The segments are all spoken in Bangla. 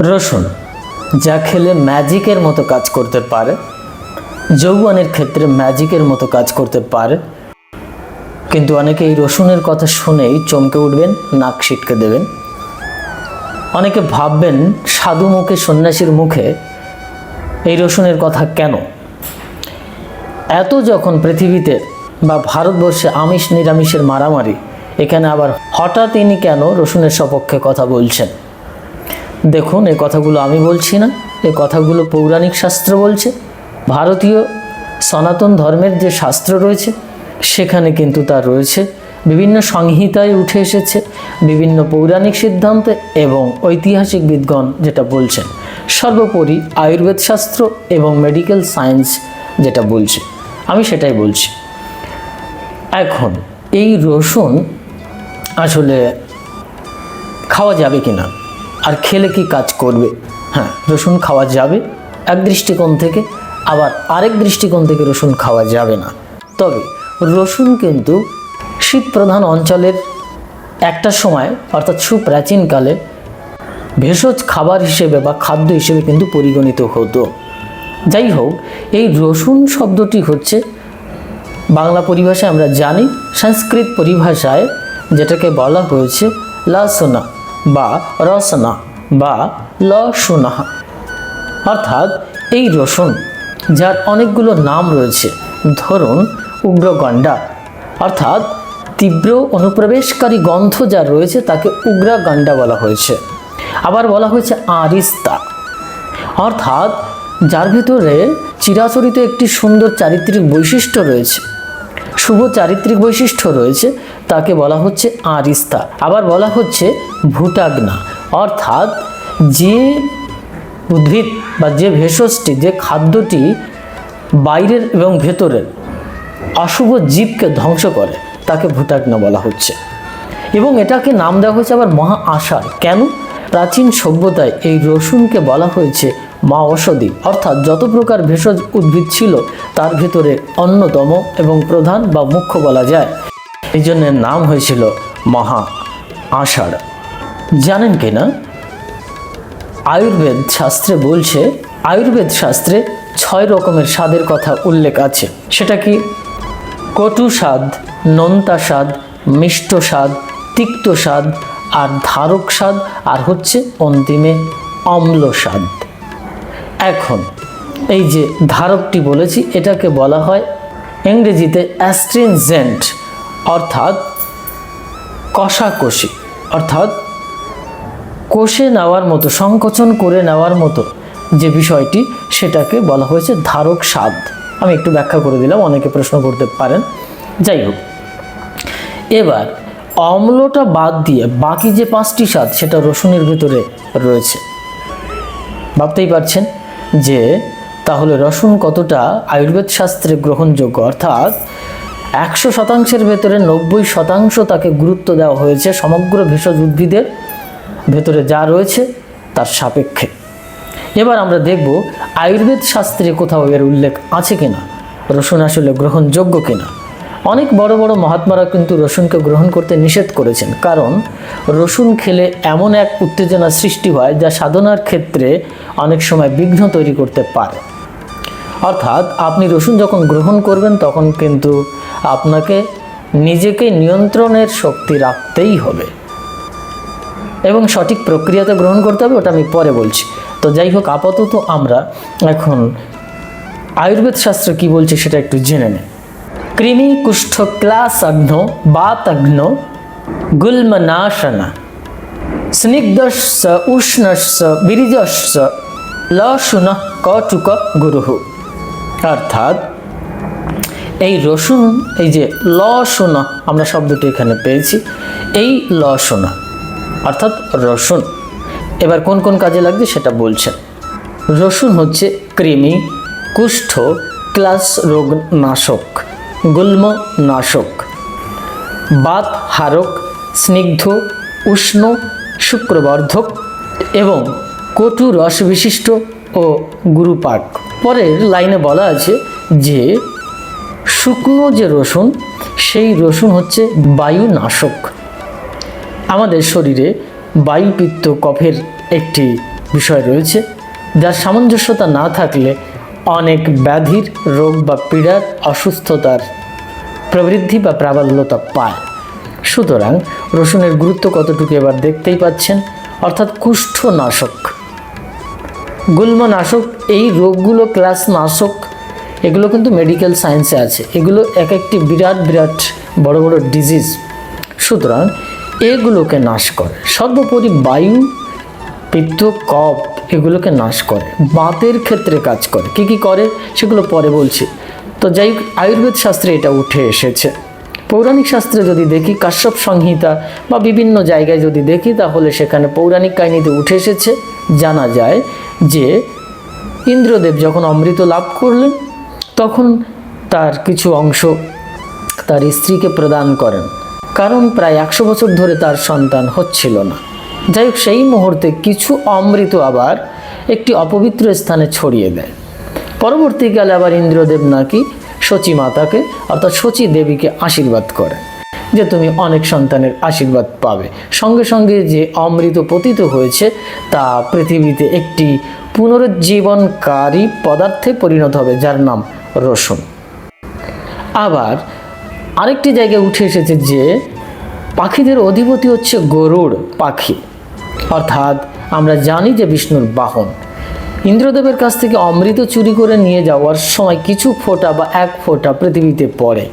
রসুন, যা খেলে ম্যাজিকের মতো কাজ করতে পারে, যৌবনের ক্ষেত্রে ম্যাজিকের মতো কাজ করতে পারে। কিন্তু অনেকে এই রসুনের কথা শুনেই চমকে উঠবেন, নাক ছিটকে দেবেন। অনেকে ভাববেন, সাধু মুখে সন্ন্যাসীর মুখে এই রসুনের কথা কেন? এত যখন পৃথিবীতে বা ভারতবর্ষে আমিষ নিরামিষের মারামারি, এখানে আবার হঠাৎ ইনি কেন রসুনের সপক্ষে কথা বলছেন? দেখুন, এ কথাগুলো আমি বলছি না, এ কথাগুলো পৌরাণিক শাস্ত্র বলছে। ভারতীয় সনাতন ধর্মের যে শাস্ত্র রয়েছে, সেখানে কিন্তু তার রয়েছে। বিভিন্ন সংহিতায় উঠে এসেছে, বিভিন্ন পৌরাণিক সিদ্ধান্তে এবং ঐতিহাসিক বিদগণ যেটা বলছেন। সর্বোপরি আয়ুর্বেদ শাস্ত্র এবং মেডিকেল সায়েন্স যেটা বলছে। আমি সেটাই বলছি। এখন, এই রসুন আসলে খাওয়া যাবে কি না আর খেলে কি কাজ করবে? হ্যাঁ রসুন খাওয়া যাবে। এক দৃষ্টিকোণ থেকে আবার আরেক দৃষ্টিকোণ থেকে রসুন খাওয়া যাবে না। তবে রসুন কিন্তু শীত প্রধান অঞ্চলের একটা সময়, অর্থাৎ সুপ্রাচীনকালে ভেষজ খাবার হিসেবে বা খাদ্য হিসেবে কিন্তু পরিগণিত হতো। যাই হোক, এই রসুন শব্দটি হচ্ছে বাংলা পরিভাষায় আমরা জানি, সংস্কৃত পরিভাষায় যেটাকে বলা হয়েছে লাসনা বা রসনা বা লসুনা। অর্থাৎ এই রসুন, যার অনেকগুলো নাম রয়েছে, ধরুন উগ্রগণ্ডা। অর্থাৎ তীব্র অনুপ্রবেশকারী গন্ধ যা রয়েছে তাকে উগ্রাগণ্ডা বলা হয়েছে। আবার বলা হয়েছে আরিস্তা। অর্থাৎ যার ভিতরে চিরাচরিত একটি সুন্দর চারিত্রিক বৈশিষ্ট্য রয়েছে। শুভ চারিত্রিক বৈশিষ্ট্য রয়েছে তাকে বলা হচ্ছে আরিস্তা। আবার বলা হচ্ছে ভুটাগ্না। অর্থাৎ যে উদ্ভিদ বা যে ভেষজটি, যে খাদ্যটি বাইরের এবং ভেতরের অশুভ জীবকে ধ্বংস করে, তাকে ভুটাগ্না বলা হচ্ছে। এবং এটাকে নাম দেওয়া হয়েছে আবার মহা আষাঢ়। কেন? প্রাচীন সভ্যতায় এই রসুনকে বলা হয়েছে মা ঔষধি অর্থাৎ যত প্রকার ভেষজ উদ্ভিদ ছিল, তার ভেতরে অন্যতম এবং প্রধান বা মুখ্য বলা যায়। এই জন্য নাম হয়েছিল মহা আষাঢ়। জানেন কি না? আয়ুর্বেদ শাস্ত্রে বলছে, আয়ুর্বেদ শাস্ত্রে ছয় রকমের স্বাদের কথা উল্লেখ আছে। সেটা কি? কটু স্বাদ, নোনতা স্বাদ, মিষ্ট স্বাদ, তিক্ত স্বাদ, আর ধারক স্বাদ, আর হচ্ছে অন্তিমে অম্ল স্বাদ। এখন, এই যে ধারকটি বলেছি, এটাকে বলা হয় ইংরেজিতে অ্যাস্ট্রিনজেন্ট। অর্থাৎ কষাকষি, অর্থাৎ কষে নেওয়ার মতো, সংকোচন করে নেওয়ার মতো যে বিষয়টি সেটাকে বলা হয়েছে ধারক স্বাদ। আমি একটু ব্যাখ্যা করে দিলাম, অনেকে প্রশ্ন করতে পারেন। যাই হোক, এবার অম্লটা বাদ দিয়ে বাকি যে পাঁচটি স্বাদ, সেটা রসুনের ভিতরে রয়েছে। ভাবতেই পারছেন যে তাহলে রসুন কতটা আয়ুর্বেদ শাস্ত্রে গ্রহণযোগ্য, অর্থাৎ একশো শতাংশের ভেতরে নব্বই শতাংশ তাকে গুরুত্ব দেওয়া হয়েছে সমগ্র ভেষজ উদ্ভিদের ভেতরে যা রয়েছে তার সাপেক্ষে। এবার আমরা দেখব আয়ুর্বেদ শাস্ত্রে কোথাও এর উল্লেখ আছে কিনা, রসুন আসলে গ্রহণযোগ্য কিনা। অনেক বড় বড় মহাত্মারা কিন্তু রসুনকে গ্রহণ করতে নিষেধ করেছেন, কারণ রসুন খেলে এমন এক উত্তেজনা সৃষ্টি হয় যা সাধনার ক্ষেত্রে অনেক সময় বিঘ্ন তৈরি করতে পারে। অর্থাৎ আপনি রসুন যখন গ্রহণ করবেন তখন কিন্তু আপনাকে নিজেকে নিয়ন্ত্রণের শক্তি রাখতেই হবে। এবং সঠিক প্রক্রিয়াতে গ্রহণ করতে হবে, ওটা আমি পরে বলছি। তো যাই হোক, আপাতত আমরা এখন আয়ুর্বেদ শাস্ত্র কি বলছে সেটা একটু জেনে নেই। কৃমি কুষ্ঠ ক্লাসগ্ন বাতগ্ন গুল্মনাশনা স্নিগ্ধস্য উষ্ণস্য বীর্যস্য লশুন কটুক গুরু। অর্থাৎ এই রসুন, এই যে লসুন, আমরা শব্দটি এখানে পেয়েছি। এই লসুনা, অর্থাৎ রসুন। এবার কোন কোন কাজে লাগবে সেটা বলছেন। রসুন হচ্ছে কৃমি, কুষ্ঠ, ক্লাস রোগ নাশক, গুল্ম নাশক। বাত হারক, স্নিগ্ধ, উষ্ণ, শুক্রবর্ধক এবং কটু রস বিশিষ্ট ও গুরুপাক। পরের লাইনে বলা আছে যে শুকনো যে রসুন, সেই রসুন হচ্ছে বায়ুনাশক। আমাদের শরীরে বায়ুপিত্ত কফের একটি বিষয় রয়েছে যার সামঞ্জস্যতা না থাকলে অনেক ব্যাধির রোগ বা পীড়ার অসুস্থতার প্রবৃদ্ধি বা প্রাবল্যতা পায়। সুতরাং রসুনের গুরুত্ব কতটুকু এবার দেখতেই পাচ্ছেন, অর্থাৎ কুষ্ঠনাশক। গুল্মনাশক এই রোগগুলো ক্লাস নাশক এগুলো কিন্তু মেডিকেল সায়েন্সে আছে। এগুলো এক একটি বিরাট বিরাট বড় বড় ডিজিজ সুতরাং এগুলোকে নাশ করে। সর্বোপরি বায়ু, পিত্ত কপ এগুলোকে নাশ করে। বাতের ক্ষেত্রে কাজ করে। কি কি করে? সেগুলো পরে বলছি। তো যাই আয়ুর্বেদ শাস্ত্রে এটা উঠে এসেছে। পৌরাণিক শাস্ত্রে যদি দেখি, কাশ্যপ সংহিতা বা বিভিন্ন জায়গায় যদি দেখি, তাহলে সেখানে পৌরাণিক কাহিনীতে উঠে এসেছে। জানা যায় যে ইন্দ্রদেব যখন অমৃত লাভ করলেন তখন তার কিছু অংশ তার স্ত্রীকে প্রদান করেন। কারণ প্রায় একশো বছর ধরে তার সন্তান হচ্ছিল না। যাই হোক, সেই মুহূর্তে কিছু অমৃত আবার একটি অপবিত্র স্থানে ছড়িয়ে দেয়। পরবর্তীকালে আবার ইন্দ্রদেব নাকি সচী মাতাকে, অর্থাৎ সচী দেবীকে আশীর্বাদ করেন যে তুমি অনেক সন্তানের আশীর্বাদ পাবে। সঙ্গে সঙ্গে যে অমৃত পতিত হয়েছে, তা পৃথিবীতে একটি পুনরুজ্জীবনকারী পদার্থে পরিণত হবে, যার নাম রসুন। আবার আরেকটি জায়গায় উঠে এসেছে যে পাখিদের অধিপতি হচ্ছে গরুড় পাখি। অর্থাৎ আমরা জানি যে বিষ্ণুর বাহন। ইন্দ্রদেবের কাছ থেকে অমৃত চুরি করে নিয়ে যাওয়ার সময় কিছু ফোঁটা বা এক ফোঁটা পৃথিবীতে পড়ে,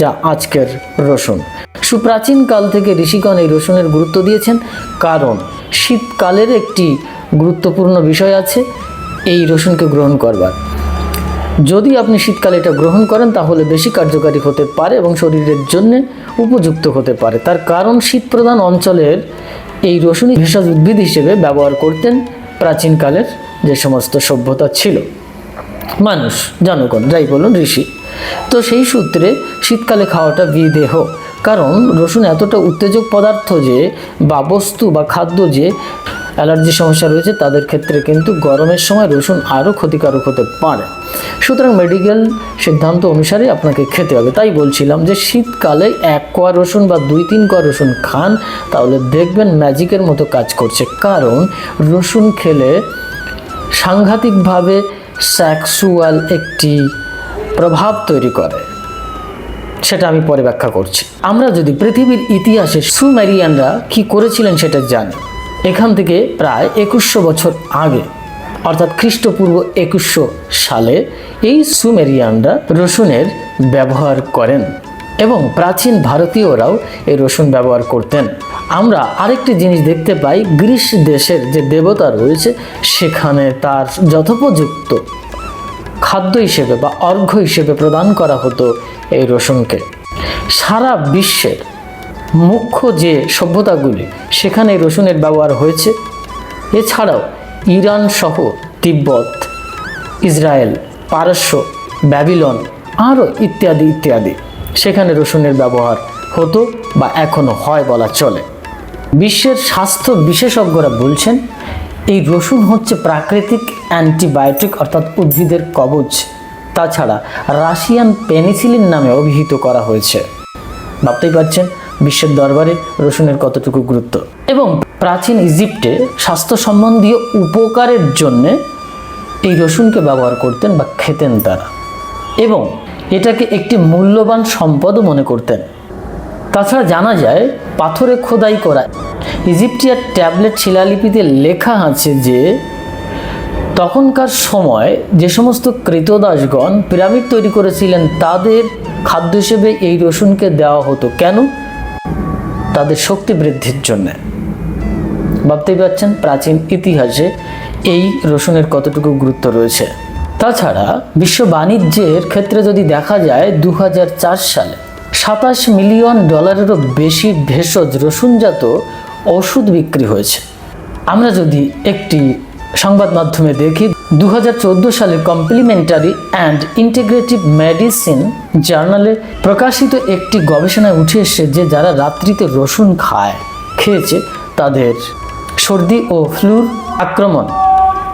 যা আজকের রসুন। সুপ্রাচীন কাল থেকে ঋষিগণ এই রসুনের গুরুত্ব দিয়েছেন, কারণ শীতকালের একটি গুরুত্বপূর্ণ বিষয় আছে, এই রসুনকে গ্রহণ করবার। যদি আপনি শীতকালে এটা গ্রহণ করেন, তাহলে বেশি কার্যকারী হতে পারে এবং শরীরের জন্য উপযুক্ত হতে পারে। তার কারণ, শীতপ্রধান অঞ্চলের এই রসুন ভেষজ উদ্ভিদ হিসেবে ব্যবহার করতেন প্রাচীনকালের যে সমস্ত সভ্যতা ছিল। মানুষ, জনগণ, যাই বলুন, ঋষি। তো সেই সূত্রে শীতকালে খাওয়াটা বিদেহ। কারণ রসুন এতটা উত্তেজক পদার্থ যে, বা বস্তু বা খাদ্য যে অ্যালার্জি সমস্যা রয়েছে, তাদের ক্ষেত্রে কিন্তু গরমের সময় রসুন আরও ক্ষতিকারক হতে পারে। সুতরাং মেডিকেল সিদ্ধান্ত অনুসারে আপনাকে খেতে হবে। তাই বলছিলাম যে শীতকালে এক কোয়া রসুন বা দুই তিন কোয়া রসুন খান, তাহলে দেখবেন ম্যাজিকের মতো কাজ করছে। কারণ রসুন খেলে সাংঘাতিকভাবে স্যাক্সুয়াল একটি প্রভাব তৈরি করে। সেটা আমি পরে ব্যাখ্যা করছি। আমরা যদি পৃথিবীর ইতিহাসে সুমেরিয়ানরা কি করেছিলেন সেটা জানি। এখান থেকে প্রায় একুশশো বছর আগে, অর্থাৎ খ্রিস্টপূর্ব একুশশো সালে, এই সুমেরিয়ানরা রসুনের ব্যবহার করেন এবং প্রাচীন ভারতীয়রাও এই রসুন ব্যবহার করতেন। আমরা আরেকটি জিনিস দেখতে পাই, গ্রিস দেশের যে দেবতা রয়েছে, সেখানে তার যথোপযুক্ত খাদ্য হিসেবে বা অর্ঘ্য হিসেবে প্রদান করা হতো এই রসুনকে। সারা বিশ্বের মুখ্য যে সভ্যতাগুলি, সেখানে রসুনের ব্যবহার হয়েছে। এছাড়াও ইরান সহ তিব্বত, ইসরায়েল, পারস্য, ব্যাবিলন আরও ইত্যাদি ইত্যাদি সেখানে রসুনের ব্যবহার হতো বা এখনও হয় বলা চলে। বিশ্বের স্বাস্থ্য বিশেষজ্ঞরা বলছেন, এই রসুন হচ্ছে প্রাকৃতিক অ্যান্টিবায়োটিক অর্থাৎ উদ্ভিদের কবচ তাছাড়া রাশিয়ান পেনিসিলিন নামে অভিহিত করা হয়েছে। ভাবতেই পারছেন বিশ্বের দরবারে রসুনের কতটুকু গুরুত্ব? এবং প্রাচীন ইজিপ্টে স্বাস্থ্য সম্বন্ধীয় উপকারের জন্যে এই রসুনকে ব্যবহার করতেন বা খেতেন তারা। এবং এটাকে একটি মূল্যবান সম্পদও মনে করতেন। তাছাড়া জানা যায়, পাথরে খোদাই করা ইজিপ্টিয়ার ট্যাবলেট শিলালিপিতে লেখা আছে যে, তখনকার সময় যে সমস্ত কৃতদাসগণ পিরামিড তৈরি করেছিলেন, তাদের খাদ্য হিসেবে এই রসুনকে দেওয়া হতো। কেন? তাদের শক্তি বৃদ্ধির জন্যে। ভাবতেই পারছেন প্রাচীন ইতিহাসে এই রসুনের কতটুকু গুরুত্ব রয়েছে। তাছাড়া বিশ্ব বাণিজ্যের ক্ষেত্রে যদি দেখা যায় দু হাজার চার সালে সাতাশ মিলিয়ন ডলারেরও বেশি ভেষজ রসুনজাত ওষুধ বিক্রি হয়েছে। আমরা যদি একটি সংবাদ মাধ্যমে দেখি দু হাজার চোদ্দ সালে কমপ্লিমেন্টারি অ্যান্ড ইন্টিগ্রেটিভ মেডিসিন জার্নালে প্রকাশিত একটি গবেষণায় উঠে এসেছে যে যারা রাত্রিতে রসুন খায়, খেয়েছে, তাদের সর্দি ও ফ্লুর আক্রমণ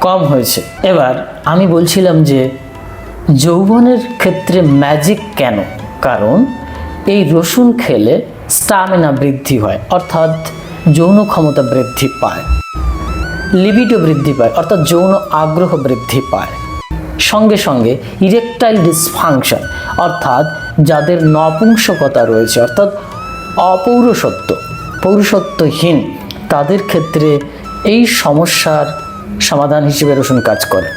কম হয়েছে। এবার আমি বলছিলাম যে যৌবনের ক্ষেত্রে ম্যাজিক কেন? কারণ এই রসুন খেলে স্টামিনা বৃদ্ধি হয়, অর্থাৎ যৌন ক্ষমতা বৃদ্ধি পায়। লিবিটো বৃদ্ধি পায়, অর্থাৎ যৌন আগ্রহ বৃদ্ধি পায়। সঙ্গে সঙ্গে ইরেকটাইল ডিসফাংশন, অর্থাৎ যাদের নপুংসকতা রয়েছে, অর্থাৎ অপৌরসত্ব পৌরসত্বহীন তাদের ক্ষেত্রে এই সমস্যার সমাধান হিসেবে রসুন কাজ করে।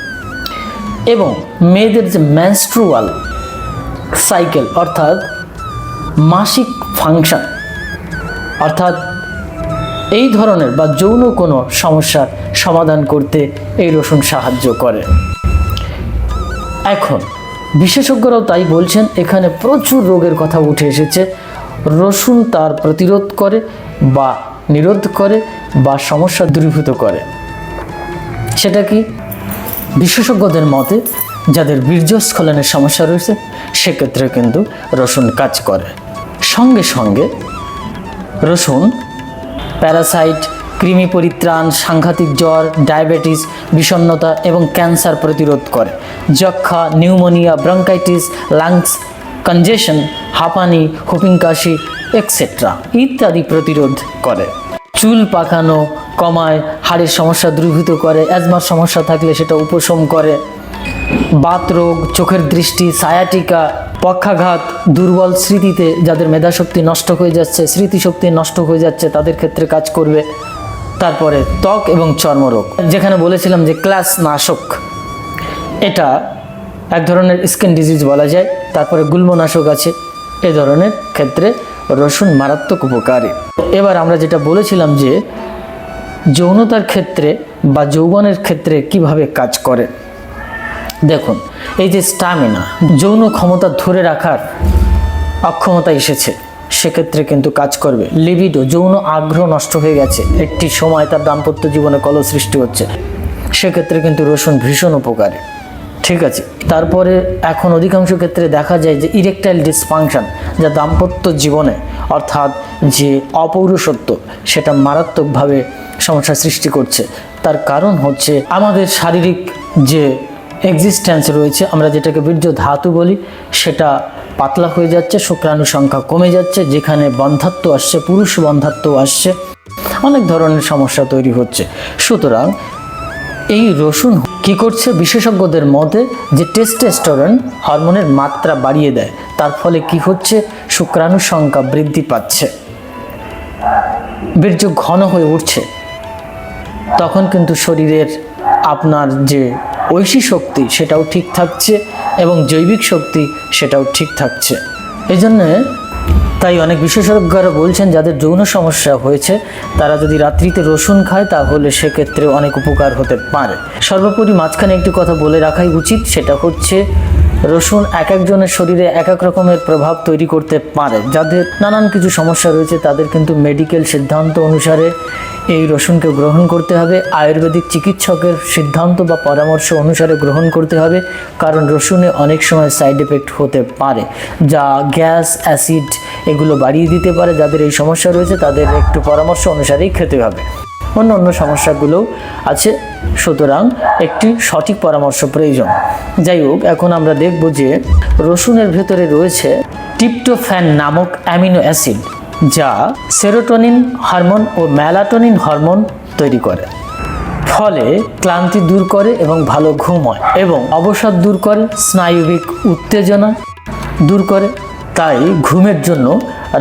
এবং মেয়েদের যে ম্যানস্ট্রুয়াল সাইকেল অর্থাৎ মাসিক ফাংশন অর্থাৎ এই ধরনের বা যৌন কোনো সমস্যার সমাধান করতে এই রসুন সাহায্য করে। এখন, বিশেষজ্ঞরাও তাই বলছেন, এখানে প্রচুর রোগের কথা উঠে এসেছে। রসুন তার প্রতিরোধ করে বা নিরোধ করে বা সমস্যা দূরীভূত করে। সেটা কি? বিশেষজ্ঞদের মতে, যাদের বীর্যস্খলনের সমস্যা রয়েছে, সেক্ষেত্রে কিন্তু রসুন কাজ করে। সঙ্গে সঙ্গে রসুন প্যারাসাইট কৃমি পরিত্রাণ, সাংঘাতিক জ্বর, ডায়াবেটিস, বিষণ্ণতা এবং ক্যান্সার প্রতিরোধ করে। যক্ষা নিউমোনিয়া, ব্রঙ্কাইটিস, লাংস, কনজেশন, হাঁপানি হুপিং কাশি এক্সেট্রা ইত্যাদি প্রতিরোধ করে। চুল পাকানো, কমায়, হাড়ের সমস্যা দ্রুভূত করে, অ্যাজমার সমস্যা থাকলে সেটা উপশম করে। বাতরোগ চোখের দৃষ্টি, সায়াটিকা, পক্ষাঘাত, দুর্বল স্মৃতিতে যাদের মেধাশক্তি নষ্ট হয়ে যাচ্ছে, স্মৃতিশক্তি নষ্ট হয়ে যাচ্ছে, তাদের ক্ষেত্রে কাজ করবে। তারপরে ত্বক এবং চর্মরোগ। যেখানে বলেছিলাম যে ক্লাস নাশক, এটা এক ধরনের স্কিন ডিজিজ বলা যায়, তারপরে গুল্মনাশক আছে, এ ধরনের ক্ষেত্রে রসুন মারাত্মক উপকারী। এবার আমরা যেটা বলেছিলাম যে, যৌনতার ক্ষেত্রে বা যৌবনের ক্ষেত্রে কীভাবে কাজ করে। দেখুন, এই যে স্টামিনা যৌন ক্ষমতা ধরে রাখার অক্ষমতা এসেছে। সেক্ষেত্রে কিন্তু কাজ করবে। লিবিডো যৌন আগ্রহ নষ্ট হয়ে গেছে। একটি সময় তার দাম্পত্য জীবনে কল সৃষ্টি হচ্ছে। সেক্ষেত্রে কিন্তু রসুন ভীষণ উপকারী। ঠিক আছে? তারপরে এখন অধিকাংশ ক্ষেত্রে দেখা যায় যে ইরেকটাইল ডিসফাংশন, যা দাম্পত্য জীবনে, অর্থাৎ যে অপৌরসত্ব সেটা মারাত্মকভাবে সমস্যা সৃষ্টি করছে। তার কারণ হচ্ছে আমাদের শারীরিক যে এক্সিস্ট্যান্স রয়েছে, আমরা যেটাকে বীর্য ধাতু বলি, সেটা পাতলা হয়ে যাচ্ছে, শুক্রাণু সংখ্যা কমে যাচ্ছে, যেখানে বন্ধাত্ব আসছে, পুরুষ বন্ধাত্ব আসছে। অনেক ধরনের সমস্যা তৈরি হচ্ছে। সুতরাং এই রসুন কি করছে? বিশেষজ্ঞদের মতে যে টেস্টেস্টোরেন হরমোনের মাত্রা বাড়িয়ে দেয়, তার ফলে কি হচ্ছে? শুক্রাণু সংখ্যা বৃদ্ধি পাচ্ছে। বীর্য ঘন হয়ে উঠছে। তখন কিন্তু শরীরের আপনার যে ঐশী শক্তি সেটাও ঠিক থাকছে এবং জৈবিক শক্তি সেটাও ঠিক থাকছে। এই জন্যে তাই অনেক বিশেষজ্ঞরা বলছেন, যাদের যৌন সমস্যা হয়েছে, তারা যদি রাত্রিতে রসুন খায়, তাহলে সেক্ষেত্রে অনেক উপকার হতে পারে। সর্বোপরি মাঝখানে একটি কথা বলে রাখাই উচিত, সেটা হচ্ছে রসুন এক একজনের শরীরে এক এক রকমের প্রভাব তৈরি করতে পারে। যাদের নানান কিছু সমস্যা রয়েছে, তাদের কিন্তু মেডিকেল সিদ্ধান্ত অনুসারে এই রসুনকে গ্রহণ করতে হবে। আয়ুর্বেদিক চিকিৎসকের সিদ্ধান্ত বা পরামর্শ অনুসারে গ্রহণ করতে হবে, কারণ রসুনে অনেক সময় সাইড এফেক্ট হতে পারে, যা গ্যাস, অ্যাসিড এগুলো বাড়িয়ে দিতে পারে। যাদের এই সমস্যা রয়েছে, তাদের একটু পরামর্শ অনুসারেই খেতে হবে। অন্য অন্য সমস্যাগুলোও আছে। সুতরাং একটি সঠিক পরামর্শ প্রয়োজন। যাই হোক, এখন আমরা দেখব যে রসুনের ভেতরে রয়েছে টিপটোফ্যান নামক অ্যামিনো অ্যাসিড, যা সেরোটোনিন হরমোন ও ম্যালাটোনিন হরমোন তৈরি করে। ফলে ক্লান্তি দূর করে এবং ভালো ঘুম হয় এবং অবসাদ দূর করে, স্নায়ুবিক উত্তেজনা দূর করে। তাই ঘুমের জন্য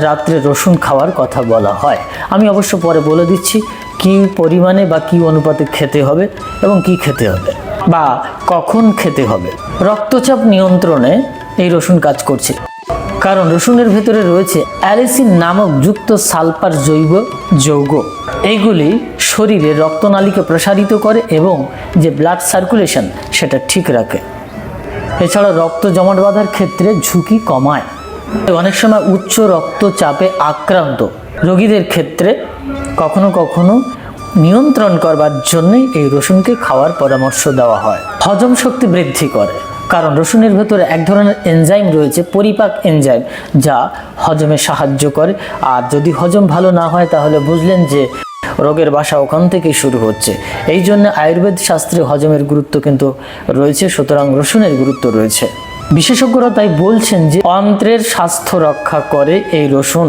রাত্রে রসুন খাওয়ার কথা বলা হয়। আমি অবশ্য পরে বলে দিচ্ছি কি পরিমাণে বা কি অনুপাতে খেতে হবে এবং কি খেতে হবে বা কখন খেতে হবে। রক্তচাপ নিয়ন্ত্রণে এই রসুন কাজ করছে। কারণ রসুনের ভেতরে রয়েছে অ্যালিসিন নামক যুক্ত সালফার জৈব যৌগ। এইগুলি শরীরে রক্তনালীকে প্রসারিত করে এবং যে ব্লাড সার্কুলেশন সেটা ঠিক রাখে। এছাড়া রক্ত জমাট বাঁধার ক্ষেত্রে ঝুঁকি কমায়। অনেক সময় উচ্চ রক্তচাপে আক্রান্ত রোগীদের ক্ষেত্রে কখনো কখনো নিয়ন্ত্রণ করবার জন্যই এই রসুনকে খাওয়ার পরামর্শ দেওয়া হয়। হজম শক্তি বৃদ্ধি করে, কারণ রসুনের ভেতরে এক ধরনের এনজাইম রয়েছে, পরিপাক এনজাইম যা হজমে সাহায্য করে। আর যদি হজম ভালো না হয়, তাহলে বুঝলেন যে রোগের বাসা ওখান থেকেই শুরু হচ্ছে। এই জন্য আয়ুর্বেদ শাস্ত্রে হজমের গুরুত্ব কিন্তু রয়েছে, সুতরাং রসুনের গুরুত্ব রয়েছে। বিশেষজ্ঞরা তাই বলছেন যে অন্ত্রের স্বাস্থ্য রক্ষা করে এই রসুন।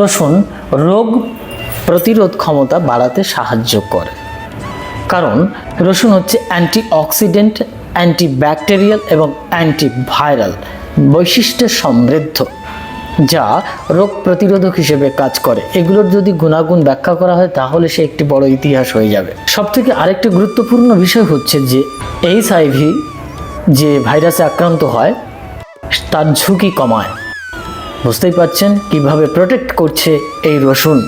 রসুন রোগ প্রতিরোধ ক্ষমতা বাড়াতে সাহায্য করে। কারণ রসুন হচ্ছে অ্যান্টি অক্সিডেন্ট অ্যান্টি ব্যাকটেরিয়াল এবং অ্যান্টি ভাইরাল বৈশিষ্ট্যে সমৃদ্ধ, যা রোগ প্রতিরোধক হিসেবে কাজ করে। এগুলোর যদি গুণাগুণ ব্যাখ্যা করা হয়, তাহলে সে একটি বড় ইতিহাস হয়ে যাবে। সব থেকে আরেকটি গুরুত্বপূর্ণ বিষয় হচ্ছে যে, এইচ আইভি যে ভাইরাসে আক্রান্ত হয়, তার ঝুঁকি কমায়। বুঝতেই পারছেন কীভাবে প্রোটেক্ট করছে এই রসুন?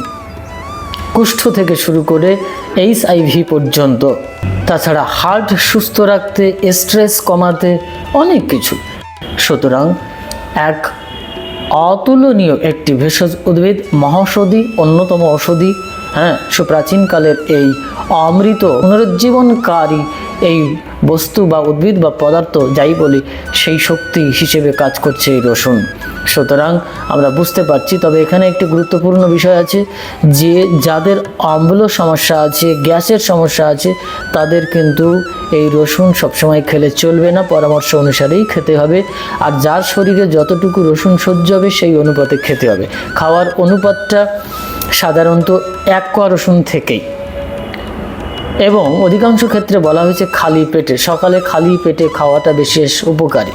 কুষ্ঠ থেকে শুরু করে এইচ আইভি পর্যন্ত। তাছাড়া হার্ট সুস্থ রাখতে, স্ট্রেস কমাতে অনেক কিছু। সুতরাং এক অতুলনীয় একটি ভেষজ উদ্ভিদ মহৌষধি অন্যতম ঔষধি হ্যাঁ সুপ্রাচীনকালের এই অমৃত পুনরুজ্জীবনকারী এই বস্তু বা উদ্ভিদ বা পদার্থ যাই বলি, সেই শক্তি হিসেবে কাজ করছে এই রসুন। সুতরাং আমরা বুঝতে পারছি, তবে এখানে একটি গুরুত্বপূর্ণ বিষয় আছে, যে যাদের অম্ল সমস্যা আছে, গ্যাসের সমস্যা আছে, তাদের কিন্তু এই রসুন সবসময় খেলে চলবে না, পরামর্শ অনুসারেই খেতে হবে। আর যার শরীরে যতটুকু রসুন সহ্য হবে, সেই অনুপাতে খেতে হবে। খাওয়ার অনুপাতটা সাধারণত এক কোয়া রসুন থেকেই। এবং অধিকাংশ ক্ষেত্রে বলা হয়েছে খালি পেটে, সকালে খালি পেটে খাওয়াটা বিশেষ উপকারী।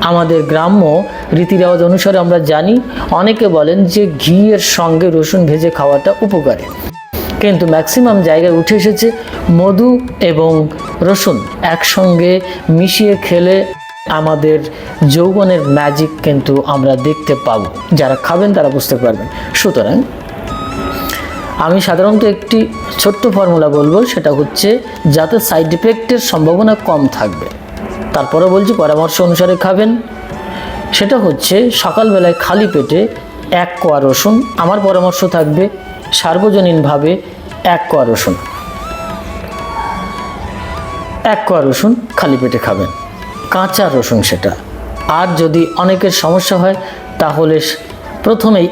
আমাদের গ্রাম্য রীতি রেওয়াজ অনুসারে আমরা জানি, অনেকে বলেন যে ঘিয়ের সঙ্গে রসুন ভেজে খাওয়াটা উপকারী। কিন্তু ম্যাক্সিমাম জায়গায় উঠে এসেছে মধু এবং রসুন একসঙ্গে মিশিয়ে খেলে আমাদের যৌবনের ম্যাজিক কিন্তু আমরা দেখতে পাবো। যারা খাবেন তারা বুঝতে পারবেন। সুতরাং আমি সাধারণত একটি ছোট্ট ফর্মুলা বলব, সেটা হচ্ছে যাতে সাইড ইফেক্টের সম্ভাবনা কম থাকবে। তারপরে বলছি, পরামর্শ অনুসারে খাবেন। সেটা হচ্ছে, সকালবেলায় খালি পেটে এক কোয়া রসুন, আমার পরামর্শ থাকবে সার্বজনীনভাবে এক কোয়া রসুন। এক কোয়া রসুন খালি পেটে খাবেন। কাঁচা রসুন সেটা। আর যদি অনেকের সমস্যা হয়, তাহলে প্রথমেই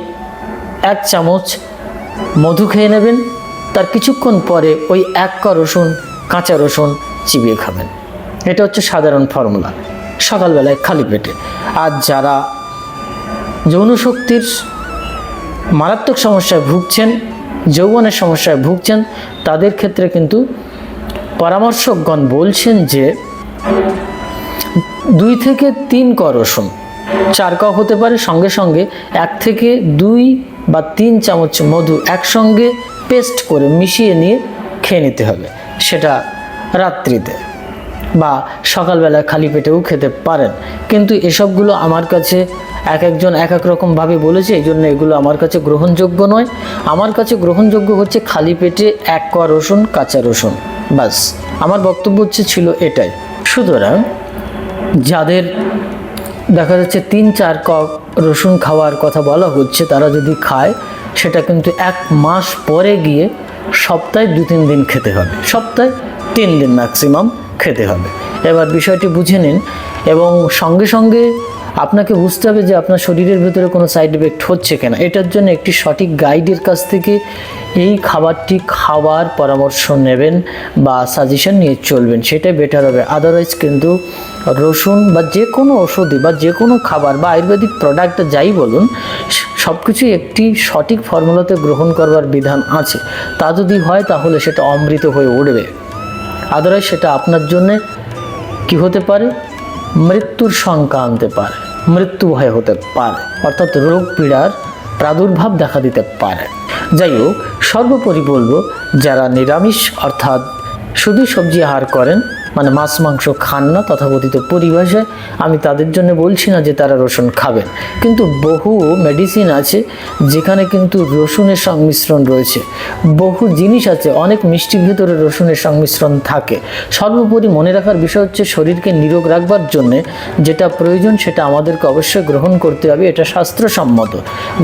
এক চামচ মধু খেয়ে নেবেন, তার কিছুক্ষণ পরে ওই এক ক রসুন, কাঁচা রসুন চিবিয়ে খাবেন। এটা হচ্ছে সাধারণ ফর্মুলা, সকালবেলায় খালি পেটে। আর যারা যৌন শক্তির মারাত্মক সমস্যায় ভুগছেন, যৌবনের সমস্যায় ভুগছেন, তাদের ক্ষেত্রে কিন্তু পরামর্শকগণ বলছেন যে দুই থেকে তিন ক রসুন, চার ক হতে পারে, সঙ্গে সঙ্গে এক থেকে দুই বা তিন চামচ মধু একসঙ্গে পেস্ট করে মিশিয়ে নিয়ে খেয়ে নিতে হবে। সেটা রাত্রিতে বা সকালবেলা খালি পেটেও খেতে পারেন। কিন্তু এসবগুলো আমার কাছে এক একজন এক এক রকমভাবে বলেছে, এই জন্য এগুলো আমার কাছে গ্রহণযোগ্য নয়। আমার কাছে গ্রহণযোগ্য হচ্ছে খালি পেটে এক কোয়া রসুন, কাঁচা রসুন বাস আমার বক্তব্য হচ্ছে ছিল এটাই। সুতরাং যাদের দেখা যাচ্ছে তিন চার কক রসুন খাওয়ার কথা বলা হচ্ছে, তারা যদি খায়, সেটা কিন্তু এক মাস পরে গিয়ে সপ্তাহে দু তিন দিন খেতে হবে। সপ্তাহে তিন দিন ম্যাক্সিমাম খেতে হবে। এবার বিষয়টি বুঝে নিন এবং সঙ্গে সঙ্গে আপনাকে বুঝতে হবে যে আপনার শরীরের ভেতরে কোনো সাইড এফেক্ট হচ্ছে কিনা। এটার জন্য একটি সঠিক গাইডের কাছ থেকে এই খাবারটি খাওয়ার পরামর্শ নেবেন বা সাজেশন নিয়ে চলবেন, সেটাই বেটার হবে। আদারওয়াইজ কিন্তু রসুন বা যে কোনো ওষুধি বা যে কোনো খাবার বা আয়ুর্বেদিক প্রোডাক্ট যাই বলুন সব কিছুই একটি সঠিক ফর্মুলাতে গ্রহণ করবার বিধান আছে। তা যদি হয় তাহলে সেটা অমৃত হয়ে উঠবে। আদারওয়াইজ সেটা আপনার জন্যে কি হতে পারে? মৃত্যুর শঙ্কা আনতে পারে। মৃত্যু ভয় হতে পারে। অর্থাৎ রোগ পীড়ার প্রাদুর্ভাব দেখা দিতে পারে। যাই হোক, সর্বোপরি বলব, যারা নিরামিষ অর্থাৎ শুধু সবজি আহার করেন মানে মাছ, মাংস খান না তথাকথিত পরিভাষায়। আমি তাদের জন্য বলছি না যে তারা রসুন খাবেন কিন্তু বহু মেডিসিন আছে যেখানে কিন্তু রসুনের সংমিশ্রণ রয়েছে। বহু জিনিস আছে, অনেক মিষ্টির ভেতরে রসুনের সংমিশ্রণ থাকে। সর্বোপরি মনে রাখার বিষয় হচ্ছে শরীরকে নিরোগ রাখবার জন্যে যেটা প্রয়োজন সেটা আমাদেরকে অবশ্যই গ্রহণ করতে হবে, এটা শাস্ত্রসম্মত।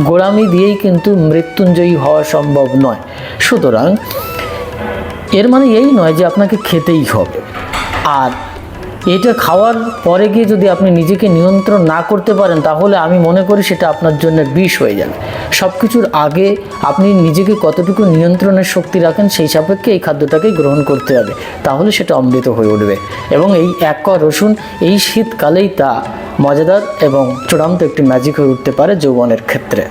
গোড়ামি দিয়েই কিন্তু মৃত্যুঞ্জয়ী হওয়া সম্ভব নয়। সুতরাং এর মানে এই নয় যে আপনাকে খেতেই হবে। আর এটা খাওয়ার পরে গিয়ে যদি আপনি নিজেকে নিয়ন্ত্রণ না করতে পারেন, তাহলে আমি মনে করি সেটা আপনার জন্য বিষ হয়ে যাবে। সব কিছুর আগে আপনি নিজেকে কতটুকু নিয়ন্ত্রণের শক্তি রাখেন, সেই সাপেক্ষে এই খাদ্যটাকেই গ্রহণ করতে হবে। তাহলে সেটা অমৃত হয়ে উঠবে। এবং এই এক ক রসুন এই শীতকালেই তা মজাদার এবং চূড়ান্ত একটি ম্যাজিক হয়ে উঠতে পারে যৌবনের ক্ষেত্রে।